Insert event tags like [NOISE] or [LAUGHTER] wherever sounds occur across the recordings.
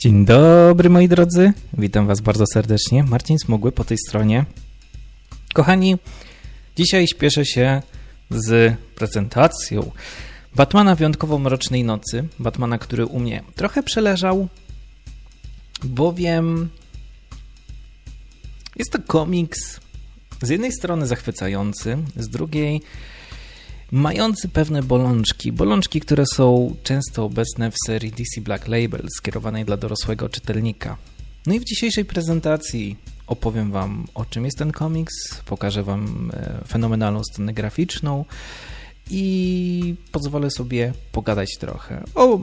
Dzień dobry moi drodzy, witam was bardzo serdecznie. Marcin Smugły po tej stronie. Kochani, dzisiaj śpieszę się z prezentacją Batmana Wyjątkowo Mrocznej Nocy. Batmana, który u mnie trochę przeleżał, bowiem jest to komiks z jednej strony zachwycający, z drugiej mający pewne bolączki. Bolączki, które są często obecne w serii DC Black Label, skierowanej dla dorosłego czytelnika. No i w dzisiejszej prezentacji opowiem Wam, o czym jest ten komiks, pokażę Wam e, fenomenalną scenę graficzną i pozwolę sobie pogadać trochę o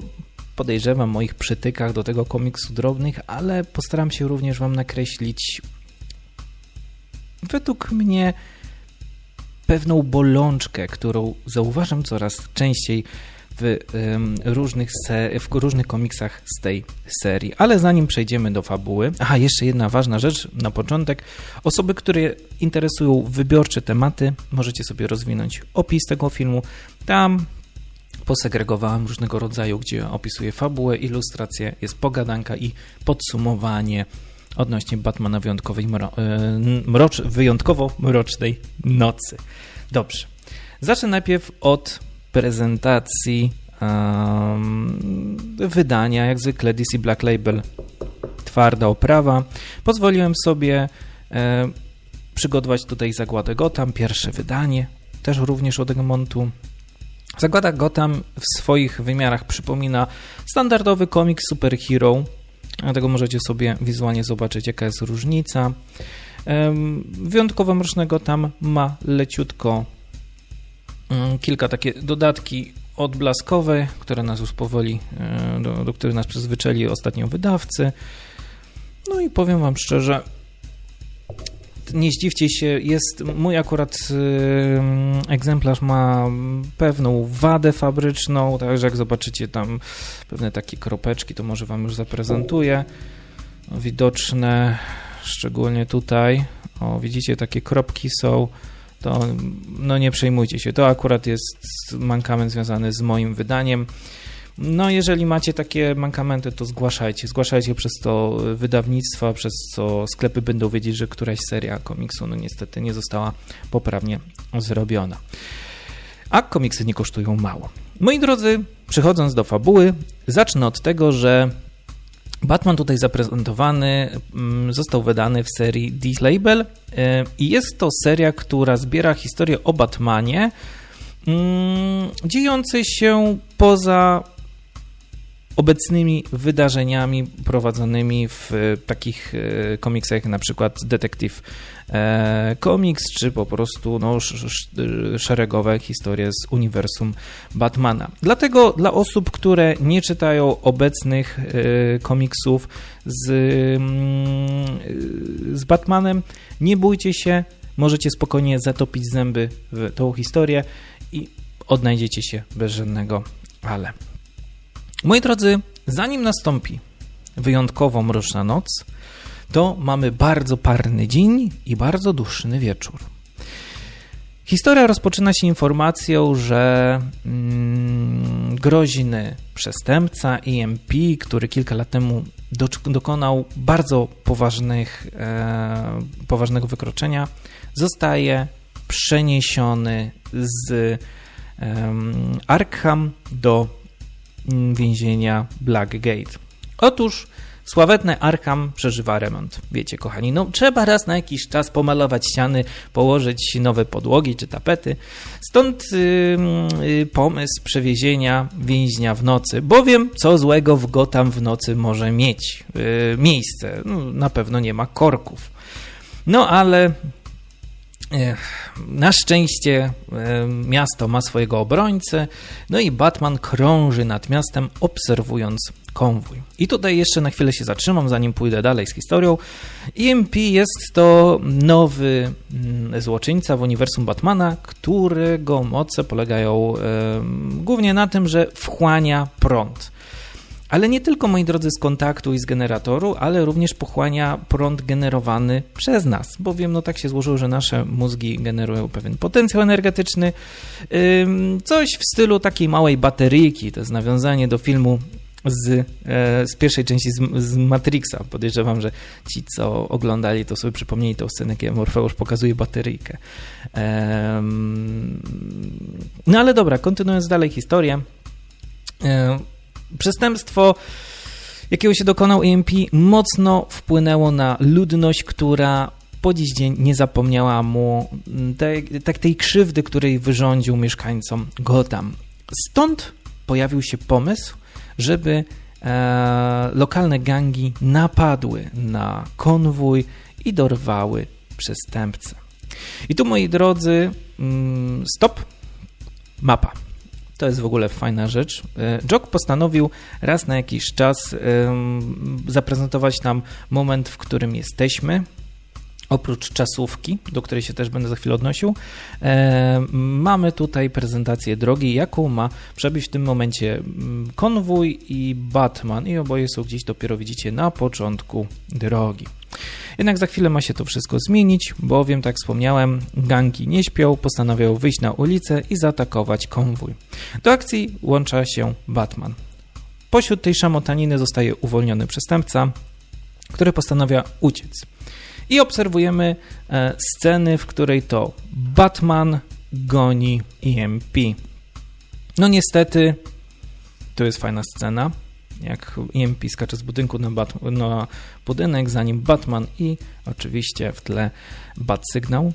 podejrzewam moich przytykach do tego komiksu drobnych, ale postaram się również Wam nakreślić według mnie pewną bolączkę, którą zauważam coraz częściej w, różnych, w różnych komiksach z tej serii. Ale zanim przejdziemy do fabuły, aha, jeszcze jedna ważna rzecz na początek. Osoby, które interesują wybiorcze tematy, możecie sobie rozwinąć opis tego filmu. Tam posegregowałem różnego rodzaju, gdzie opisuję fabułę, ilustrację, jest pogadanka i podsumowanie odnośnie Batmana wyjątkowej mro, e, mrocz, wyjątkowo mrocznej nocy. Dobrze. Zacznę najpierw od prezentacji wydania, jak zwykle DC Black Label twarda oprawa. Pozwoliłem sobie e, przygotować tutaj Zagładę Gotham, pierwsze wydanie, też również od Egmontu. Zagłada Gotham w swoich wymiarach przypomina standardowy komiks superhero, dlatego możecie sobie wizualnie zobaczyć, jaka jest różnica. Wyjątkowo mrocznego tam ma leciutko mm, kilka takie dodatki odblaskowe, które nas już powoli, e, do, do których nas przyzwyczaili ostatnio wydawcy. No i powiem Wam szczerze, nie zdziwcie się, jest mój akurat y, egzemplarz ma pewną wadę fabryczną, także jak zobaczycie tam pewne takie kropeczki, to może wam już zaprezentuję. Widoczne szczególnie tutaj. O, widzicie, takie kropki są. To no nie przejmujcie się. To akurat jest mankament związany z moim wydaniem. No, jeżeli macie takie mankamenty, to zgłaszajcie. Zgłaszajcie przez to wydawnictwa, przez co sklepy będą wiedzieć, że któraś seria komiksu, no niestety, nie została poprawnie zrobiona. A komiksy nie kosztują mało. Moi drodzy, przechodząc do fabuły, zacznę od tego, że Batman tutaj zaprezentowany mm, został wydany w serii D-Label e, i jest to seria, która zbiera historię o Batmanie mm, dziejącej się poza obecnymi wydarzeniami prowadzonymi w takich e, komiksach jak na przykład Detective e, Comics, czy po prostu no, szeregowe historie z uniwersum Batmana. Dlatego dla osób, które nie czytają obecnych e, komiksów z, mm, z Batmanem, nie bójcie się, możecie spokojnie zatopić zęby w tą historię i odnajdziecie się bez żadnego ale. Moi drodzy, zanim nastąpi wyjątkowo mroczna noc, to mamy bardzo parny dzień i bardzo duszny wieczór. Historia rozpoczyna się informacją, że mm, groźny przestępca EMP, który kilka lat temu do, dokonał bardzo poważnych, e, poważnego wykroczenia, zostaje przeniesiony z e, Arkham do więzienia Blackgate. Otóż sławetne Arkham przeżywa remont. Wiecie, kochani, no trzeba raz na jakiś czas pomalować ściany, położyć nowe podłogi czy tapety. Stąd yy, pomysł przewiezienia więźnia w nocy, bowiem co złego w Gotham w nocy może mieć yy, miejsce. No, na pewno nie ma korków. No ale na szczęście miasto ma swojego obrońcę, no i Batman krąży nad miastem, obserwując konwój. I tutaj jeszcze na chwilę się zatrzymam, zanim pójdę dalej z historią. EMP jest to nowy mm, złoczyńca w uniwersum Batmana, którego moce polegają głównie na tym, że wchłania prąd. Ale nie tylko, moi drodzy, z kontaktu i z generatoru, ale również pochłania prąd generowany przez nas, bowiem no tak się złożyło, że nasze mózgi generują pewien potencjał energetyczny. Coś w stylu takiej małej bateryjki, to jest nawiązanie do filmu z, e, z pierwszej części z, z, Matrixa. Podejrzewam, że ci, co oglądali, to sobie przypomnieli tą scenę, kiedy Morfeusz pokazuje bateryjkę. No ale dobra, kontynuując dalej historię. Przestępstwo jakiego się dokonał EMP, mocno wpłynęło na ludność, która po dziś dzień nie zapomniała mu tej, tak tej krzywdy, której wyrządził mieszkańcom Gotham. Stąd pojawił się pomysł, żeby e, lokalne gangi napadły na konwój i dorwały przestępcę. I tu, moi drodzy, mm, stop, mapa. To jest w ogóle fajna rzecz. E, Jock postanowił raz na jakiś czas zaprezentować nam moment, w którym jesteśmy, Oprócz czasówki, do której się też będę za chwilę odnosił, e, mamy tutaj prezentację drogi, jaką ma przebyć w tym momencie mm, konwój i Batman i oboje są gdzieś dopiero widzicie na początku drogi. Jednak za chwilę ma się to wszystko zmienić, bowiem, tak wspomniałem, gangi nie śpią, postanawiają wyjść na ulicę i zaatakować konwój. Do akcji łącza się Batman. Pośród tej szamotaniny zostaje uwolniony przestępca, który postanawia uciec. I obserwujemy e, sceny, w której to Batman goni EMP. No niestety, to jest fajna scena, jak EMP skacze z budynku na, Bat na budynek, zanim Batman i oczywiście w tle bat sygnał.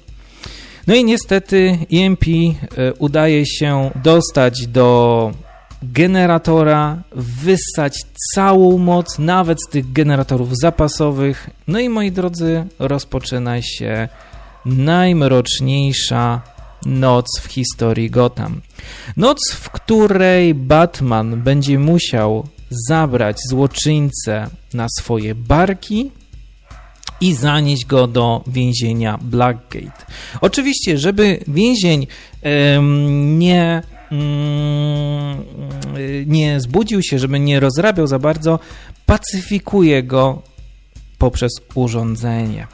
No i niestety EMP e, udaje się dostać do generatora, wyssać całą moc, nawet z tych generatorów zapasowych. No i moi drodzy, rozpoczyna się najmroczniejsza noc w historii Gotham. Noc, w której Batman będzie musiał zabrać złoczyńcę na swoje barki i zanieść go do więzienia Blackgate. Oczywiście, żeby więzień um, nie Mm, nie zbudził się, żeby nie rozrabiał za bardzo, pacyfikuje go poprzez urządzenie.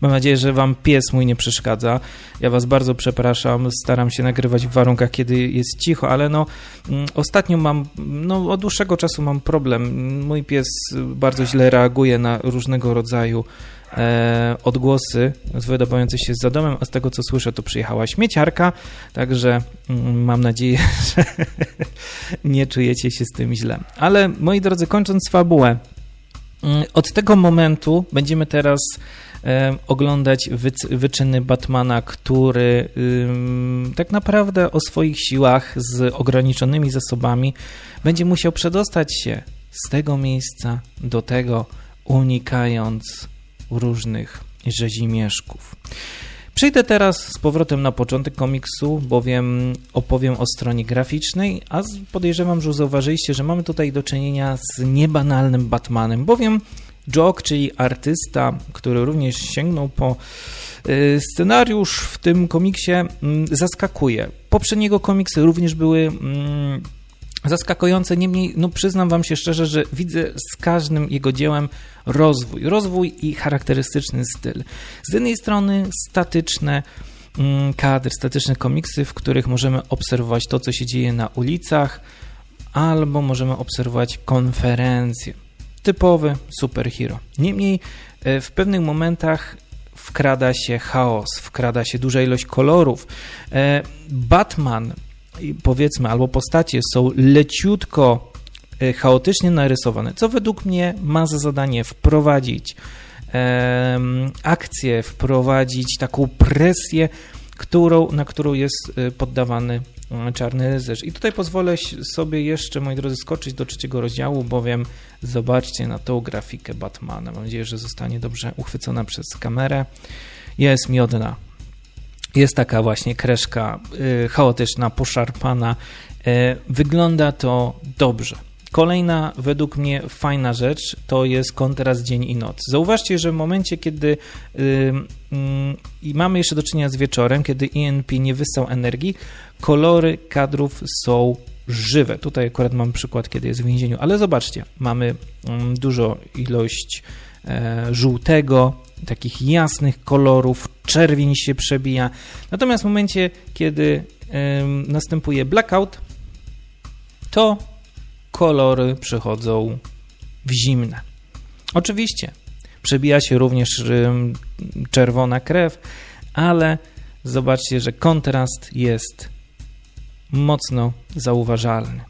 Mam nadzieję, że Wam pies mój nie przeszkadza. Ja Was bardzo przepraszam. Staram się nagrywać w warunkach, kiedy jest cicho, ale no mm, ostatnio mam, no od dłuższego czasu mam problem. Mój pies bardzo źle reaguje na różnego rodzaju e, odgłosy wydobywające się za domem, a z tego co słyszę, to przyjechała śmieciarka, także mm, mam nadzieję, [LAUGHS] że nie czujecie się z tym źle. Ale moi drodzy, kończąc fabułę, mm, od tego momentu będziemy teraz oglądać wyczyny Batmana, który tak naprawdę o swoich siłach z ograniczonymi zasobami będzie musiał przedostać się z tego miejsca do tego, unikając różnych rzezimieszków. Przejdę teraz z powrotem na początek komiksu, bowiem opowiem o stronie graficznej, a podejrzewam, że zauważyliście, że mamy tutaj do czynienia z niebanalnym Batmanem, bowiem Jock, czyli artysta, który również sięgnął po y, scenariusz w tym komiksie, mm, zaskakuje. Poprzedniego komiksy również były mm, zaskakujące, niemniej no przyznam wam się szczerze, że widzę z każdym jego dziełem rozwój, rozwój i charakterystyczny styl. Z jednej strony statyczne mm, kadry, statyczne komiksy, w których możemy obserwować to, co się dzieje na ulicach, albo możemy obserwować konferencje. Typowy superhero. Niemniej e, w pewnych momentach wkrada się chaos, wkrada się duża ilość kolorów. E, Batman powiedzmy, albo postacie są leciutko e, chaotycznie narysowane, co według mnie ma za zadanie wprowadzić akcję, wprowadzić taką presję, którą, na którą jest poddawany czarny rycerz. I tutaj pozwolę sobie jeszcze, moi drodzy, skoczyć do trzeciego rozdziału, bowiem zobaczcie na tą grafikę Batmana. Mam nadzieję, że zostanie dobrze uchwycona przez kamerę. Jest miodna jest taka właśnie kreszka y, chaotyczna, poszarpana. Y, wygląda to dobrze. Kolejna, według mnie, fajna rzecz to jest kontrast dzień i noc. Zauważcie, że w momencie, kiedy yy, yy, mamy jeszcze do czynienia z wieczorem, kiedy ENP nie wysłał energii, kolory kadrów są żywe. Tutaj akurat mam przykład, kiedy jest w więzieniu, ale zobaczcie, mamy dużo ilość e, żółtego, takich jasnych kolorów, czerwień się przebija. Natomiast w momencie, kiedy następuje blackout, to kolory przychodzą w zimne. Oczywiście przebija się również czerwona krew, ale zobaczcie, że kontrast jest mocno zauważalny.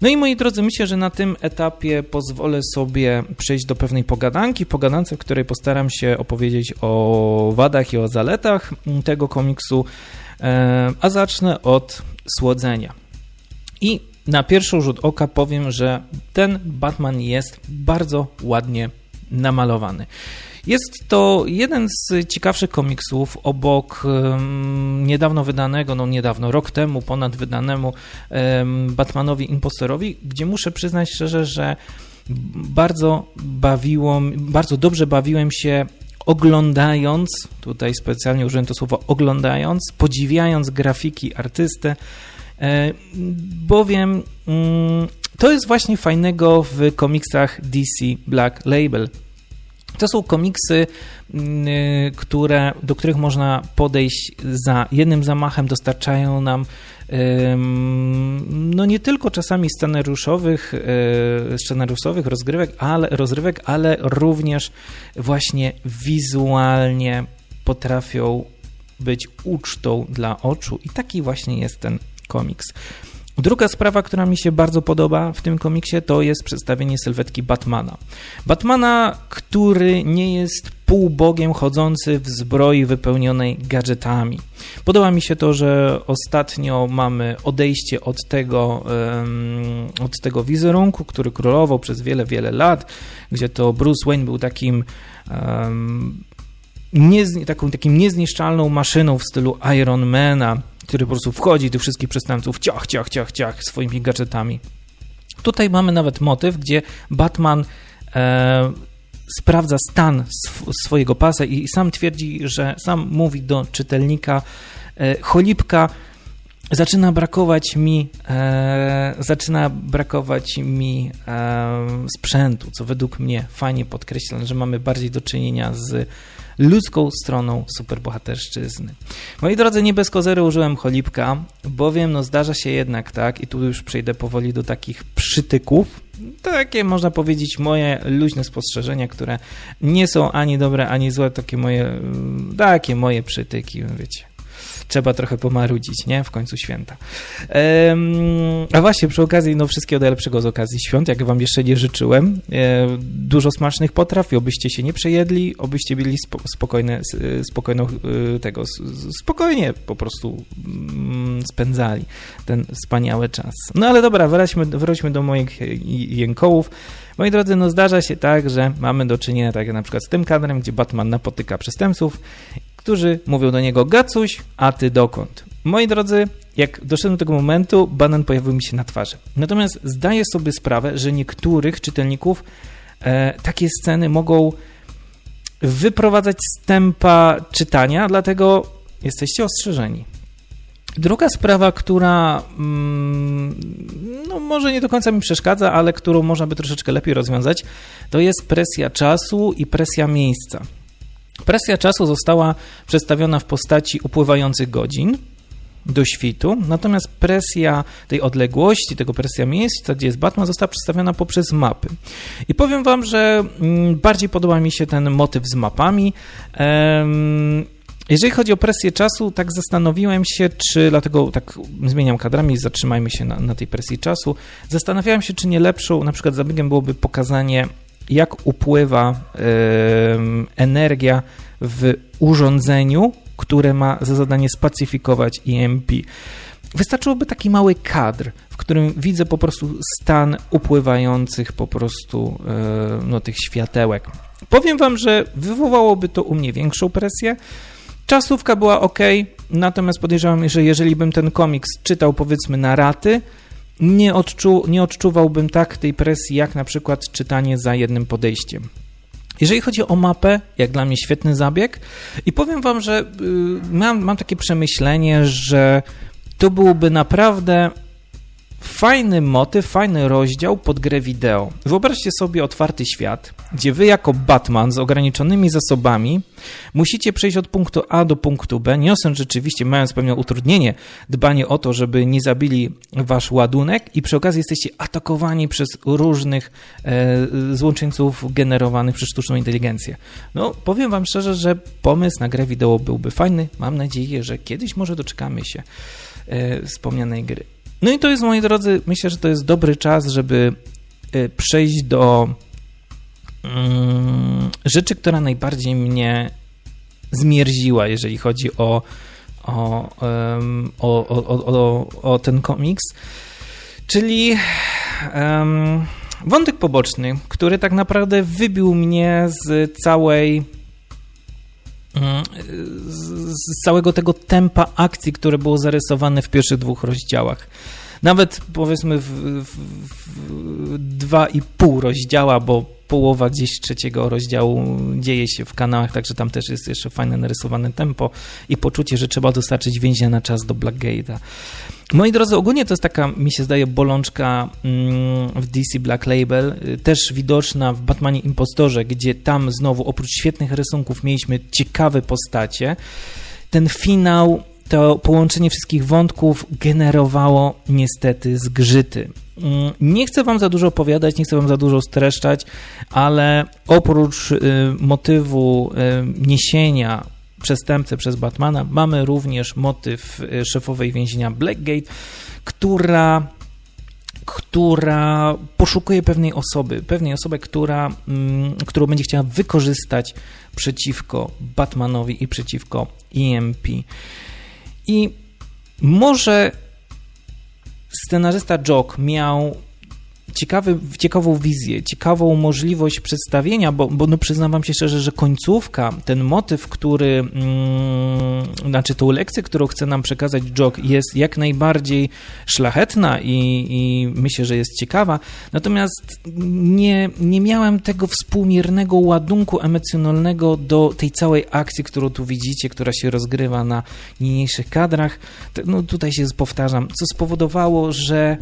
No i moi drodzy, myślę, że na tym etapie pozwolę sobie przejść do pewnej pogadanki, pogadance, w której postaram się opowiedzieć o wadach i o zaletach tego komiksu, e, a zacznę od słodzenia. I na pierwszy rzut oka powiem, że ten Batman jest bardzo ładnie namalowany. Jest to jeden z ciekawszych komiksów obok um, niedawno wydanego, no niedawno, rok temu ponad wydanemu um, Batmanowi Impostorowi, gdzie muszę przyznać szczerze, że bardzo bawiło, bardzo dobrze bawiłem się oglądając, tutaj specjalnie użyłem to słowo oglądając, podziwiając grafiki artysty, e, bowiem mm, to jest właśnie fajnego w komiksach DC Black Label. To są komiksy, mm, które, do których można podejść za jednym zamachem, dostarczają nam no nie tylko czasami scenariuszowych, e, scenariuszowych rozgrywek, ale, rozrywek, ale również właśnie wizualnie potrafią być ucztą dla oczu i taki właśnie jest ten komiks. Druga sprawa, która mi się bardzo podoba w tym komiksie, to jest przedstawienie sylwetki Batmana. Batmana, który nie jest półbogiem chodzący w zbroi wypełnionej gadżetami. Podoba mi się to, że ostatnio mamy odejście od tego, od tego wizerunku, który królował przez wiele, wiele lat, gdzie to Bruce Wayne był takim um, nie, taką, takim niezniszczalną maszyną w stylu Ironmana, który po prostu wchodzi do wszystkich przestępców ciach, ciach, ciach, ciach swoimi gadżetami. Tutaj mamy nawet motyw, gdzie Batman e, sprawdza stan sw swojego pasa i sam twierdzi, że sam mówi do czytelnika e, cholipka zaczyna brakować mi e, zaczyna brakować mi e, sprzętu, co według mnie fajnie podkreśla, że mamy bardziej do czynienia z ludzką stroną superbohaterszczyzny. Moi drodzy, nie bez kozery użyłem cholipka, bowiem no zdarza się jednak tak, i tu już przejdę powoli do takich przytyków, takie można powiedzieć moje luźne spostrzeżenia, które nie są ani dobre, ani złe, takie moje, takie moje przytyki, wiecie trzeba trochę pomarudzić, nie? W końcu święta. Ehm, a właśnie przy okazji, no wszystkiego najlepszego z okazji świąt, jak wam jeszcze nie życzyłem. E, dużo smacznych potraw i obyście się nie przejedli, obyście byli spo, spokojne, spokojno, e, tego, spokojnie po prostu mm, spędzali ten wspaniały czas. No ale dobra, wróćmy, wróćmy do moich jękołów. Moi drodzy, no zdarza się tak, że mamy do czynienia tak jak na przykład z tym kadrem, gdzie Batman napotyka przestępców którzy mówią do niego Gacuś, a ty dokąd? Moi drodzy, jak doszedłem do tego momentu, banan pojawił mi się na twarzy. Natomiast zdaję sobie sprawę, że niektórych czytelników e, takie sceny mogą wyprowadzać z tempa czytania, dlatego jesteście ostrzeżeni. Druga sprawa, która mm, no może nie do końca mi przeszkadza, ale którą można by troszeczkę lepiej rozwiązać, to jest presja czasu i presja miejsca. Presja czasu została przedstawiona w postaci upływających godzin do świtu, natomiast presja tej odległości, tego presja miejsca, gdzie jest Batman, została przedstawiona poprzez mapy. I powiem Wam, że mm, bardziej podoba mi się ten motyw z mapami. Jeżeli chodzi o presję czasu, tak zastanowiłem się, czy, dlatego tak zmieniam kadrami, zatrzymajmy się na, na tej presji czasu, zastanawiałem się, czy nie lepszą na przykład zabiegiem byłoby pokazanie jak upływa energia w urządzeniu, które ma za zadanie spacyfikować EMP. Wystarczyłoby taki mały kadr, w którym widzę po prostu stan upływających po prostu e, no, tych światełek. Powiem Wam, że wywołałoby to u mnie większą presję. Czasówka była ok, natomiast podejrzewam, że jeżeli bym ten komiks czytał powiedzmy na raty, nie, odczu, nie odczuwałbym tak tej presji, jak na przykład czytanie za jednym podejściem. Jeżeli chodzi o mapę, jak dla mnie świetny zabieg i powiem wam, że y, mam, mam takie przemyślenie, że to byłoby naprawdę fajny motyw, fajny rozdział pod grę wideo. Wyobraźcie sobie otwarty świat, gdzie wy jako Batman z ograniczonymi zasobami musicie przejść od punktu A do punktu B, niosąc rzeczywiście, mając pewne utrudnienie, dbanie o to, żeby nie zabili wasz ładunek i przy okazji jesteście atakowani przez różnych e, złączyńców generowanych przez sztuczną inteligencję. No, powiem wam szczerze, że pomysł na grę wideo byłby fajny. Mam nadzieję, że kiedyś może doczekamy się e, wspomnianej gry. No i to jest, moi drodzy, myślę, że to jest dobry czas, żeby e, przejść do mm, rzeczy, która najbardziej mnie zmierziła, jeżeli chodzi o, o, o, o, o, ten komiks, czyli wątek poboczny, który tak naprawdę wybił mnie z całej z całego tego tempa akcji, które było zarysowane w pierwszych dwóch rozdziałach. Nawet powiedzmy w, w, w dwa i pół rozdziała, bo połowa gdzieś trzeciego rozdziału dzieje się w kanałach, także tam też jest jeszcze fajne narysowane tempo i poczucie, że trzeba dostarczyć więzienia na czas do Blackgate'a. Moi drodzy, ogólnie to jest taka, mi się zdaje, bolączka mm, w DC Black Label, też widoczna w Batmanie Impostorze, gdzie tam znowu oprócz świetnych rysunków mieliśmy ciekawe postacie. Ten finał to połączenie wszystkich wątków generowało niestety zgrzyty. Mm, nie chcę Wam za dużo opowiadać, nie chcę Wam za dużo streszczać, ale oprócz y, motywu y, niesienia przestępcy przez Batmana, mamy również motyw y, szefowej więzienia Blackgate, która która poszukuje pewnej osoby, pewnej osoby, która, mm, którą będzie chciała wykorzystać przeciwko Batmanowi i przeciwko EMP. I może scenarzysta Jock miał ciekawy, ciekawą wizję, ciekawą możliwość przedstawienia, bo, bo no przyznam wam się szczerze, że końcówka, ten motyw, który, mm, znaczy tą lekcję, którą chce nam przekazać Jock jest jak najbardziej szlachetna i, i myślę, że jest ciekawa, natomiast nie, nie miałem tego współmiernego ładunku emocjonalnego do tej całej akcji, którą tu widzicie, która się rozgrywa na niniejszych kadrach. No tutaj się powtarzam, co spowodowało, że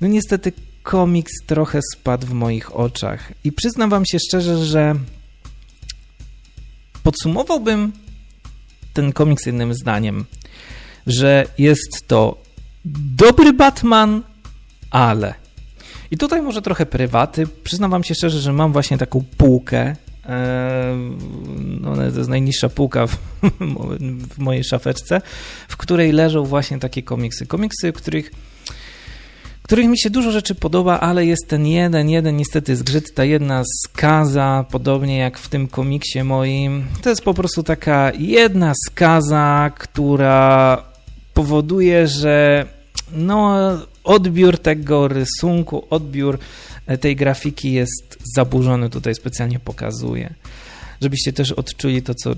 no niestety komiks trochę spadł w moich oczach. I przyznam wam się szczerze, że podsumowałbym ten komiks jednym zdaniem, że jest to dobry Batman, ale. I tutaj może trochę prywaty. Przyznam wam się szczerze, że mam właśnie taką półkę. No, to jest najniższa półka w, [LAUGHS] w mojej szafeczce, w której leżą właśnie takie komiksy. Komiksy, których których mi się dużo rzeczy podoba, ale jest ten jeden, jeden niestety zgrzyt, ta jedna skaza, podobnie jak w tym komiksie moim. To jest po prostu taka jedna skaza, która powoduje, że no, odbiór tego rysunku, odbiór tej grafiki jest zaburzony, tutaj specjalnie pokazuję żebyście też odczuli to, co,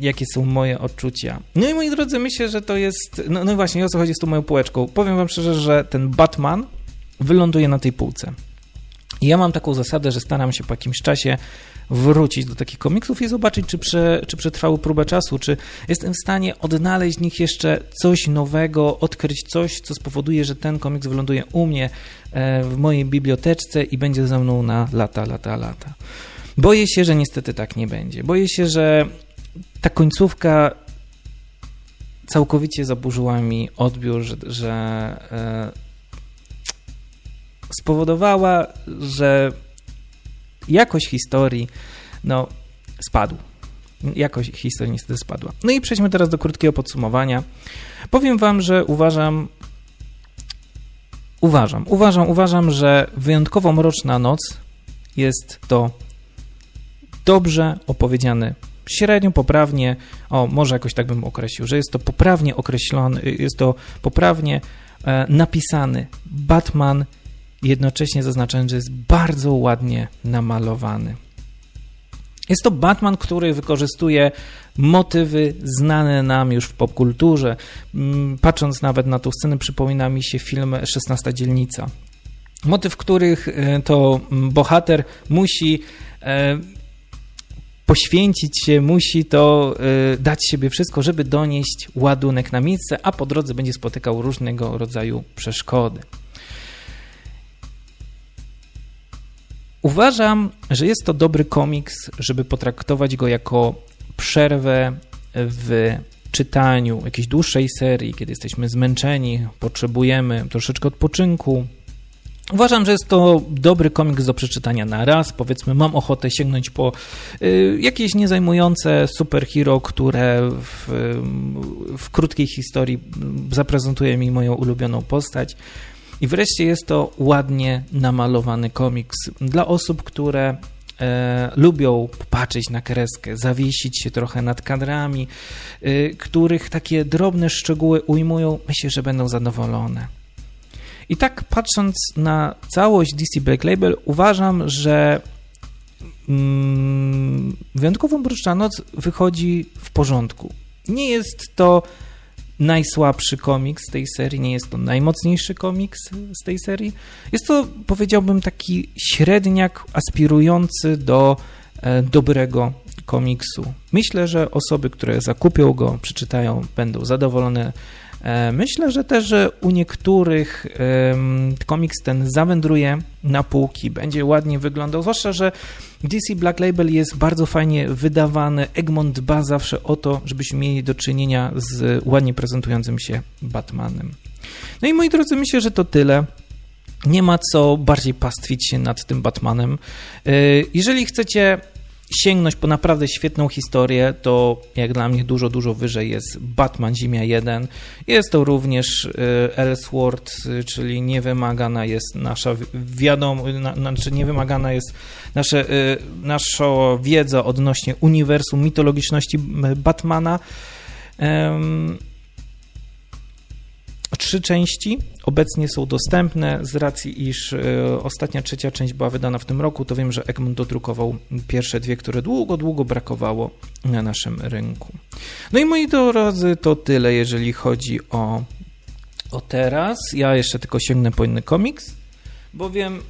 jakie są moje odczucia. No i moi drodzy, myślę, że to jest, no, no właśnie, o co chodzi z tą moją półeczką. Powiem wam szczerze, że ten Batman wyląduje na tej półce. I ja mam taką zasadę, że staram się po jakimś czasie wrócić do takich komiksów i zobaczyć, czy, prze, czy przetrwały próbę czasu, czy jestem w stanie odnaleźć w nich jeszcze coś nowego, odkryć coś, co spowoduje, że ten komiks wyląduje u mnie e, w mojej biblioteczce i będzie ze mną na lata, lata, lata. Boję się, że niestety tak nie będzie. Boję się, że ta końcówka całkowicie zaburzyła mi odbiór, że, że e, spowodowała, że jakość historii no, spadł. Jakość historii niestety spadła. No i przejdźmy teraz do krótkiego podsumowania. Powiem wam, że uważam, uważam, uważam, uważam, że wyjątkowo mroczna noc jest to dobrze opowiedziany, średnio poprawnie, o może jakoś tak bym określił, że jest to poprawnie określony, jest to poprawnie e, napisany Batman, jednocześnie zaznaczając, że jest bardzo ładnie namalowany. Jest to Batman, który wykorzystuje motywy znane nam już w popkulturze. Mm, patrząc nawet na tą scenę, przypomina mi się film 16 dzielnica. Motyw, których e, to bohater musi e, poświęcić się musi, to y, dać siebie wszystko, żeby donieść ładunek na miejsce, a po drodze będzie spotykał różnego rodzaju przeszkody. Uważam, że jest to dobry komiks, żeby potraktować go jako przerwę w czytaniu jakiejś dłuższej serii, kiedy jesteśmy zmęczeni, potrzebujemy troszeczkę odpoczynku, Uważam, że jest to dobry komiks do przeczytania na raz. Powiedzmy, mam ochotę sięgnąć po y, jakieś niezajmujące superhero, które w, w krótkiej historii zaprezentuje mi moją ulubioną postać. I wreszcie jest to ładnie namalowany komiks dla osób, które e, lubią popatrzeć na kreskę, zawiesić się trochę nad kadrami, e, których takie drobne szczegóły ujmują, myślę, że będą zadowolone. I tak patrząc na całość DC Black Label, uważam, że mm, wyjątkowo Mroczna Noc wychodzi w porządku. Nie jest to najsłabszy komiks tej serii, nie jest to najmocniejszy komiks z tej serii. Jest to, powiedziałbym, taki średniak aspirujący do e, dobrego komiksu. Myślę, że osoby, które zakupią go, przeczytają, będą zadowolone. E, myślę, że też u niektórych komiks ten zawędruje na półki, będzie ładnie wyglądał, zwłaszcza, że DC Black Label jest bardzo fajnie wydawany. Egmont dba zawsze o to, żebyśmy mieli do czynienia z ładnie prezentującym się Batmanem. No i moi drodzy, myślę, że to tyle. Nie ma co bardziej pastwić się nad tym Batmanem. E, jeżeli chcecie sięgnąć po naprawdę świetną historię, to jak dla mnie dużo, dużo wyżej jest Batman Zimia 1. Jest to również y, Elseworld, y, czyli niewymagana jest nasza wiadomo, znaczy niewymagana jest nasze, y, nasza wiedza odnośnie uniwersum mitologiczności Batmana. Trzy części obecnie są dostępne z racji, iż e, ostatnia trzecia część była wydana w tym roku, to wiem, że Egmont dodrukował pierwsze dwie, które długo, długo brakowało na naszym rynku. No i moi drodzy, to tyle, jeżeli chodzi o, o teraz. Ja jeszcze tylko sięgnę po inny komiks, bowiem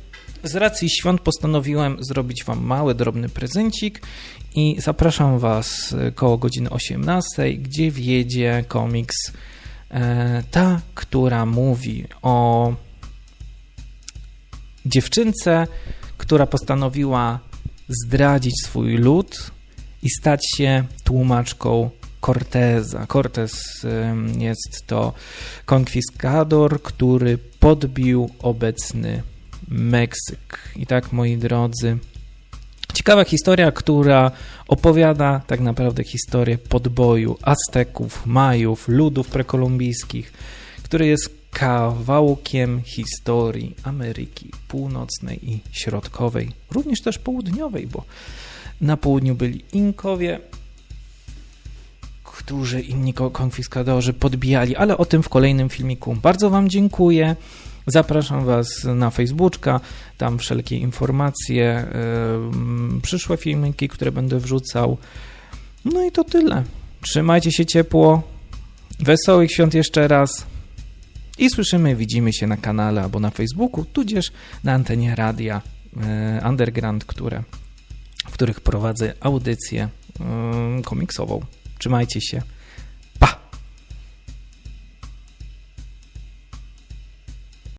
z racji świąt postanowiłem zrobić Wam mały, drobny prezencik i zapraszam Was koło godziny 18, gdzie wjedzie komiks ta, która mówi o dziewczynce, która postanowiła zdradzić swój lud i stać się tłumaczką Corteza. Cortez jest to konkwistador, który podbił obecny Meksyk. I tak, moi drodzy, Ciekawa historia, która opowiada tak naprawdę historię podboju Azteków, Majów, ludów prekolumbijskich, który jest kawałkiem historii Ameryki Północnej i Środkowej, również też Południowej, bo na południu byli Inkowie, którzy inni konfiskadorzy podbijali, ale o tym w kolejnym filmiku. Bardzo Wam dziękuję. Zapraszam Was na Facebooka, tam wszelkie informacje, yy, przyszłe filmiki, które będę wrzucał. No i to tyle. Trzymajcie się ciepło, wesołych świąt jeszcze raz i słyszymy, widzimy się na kanale albo na Facebooku, tudzież na antenie radia yy, Underground, które, w których prowadzę audycję yy, komiksową. Trzymajcie się.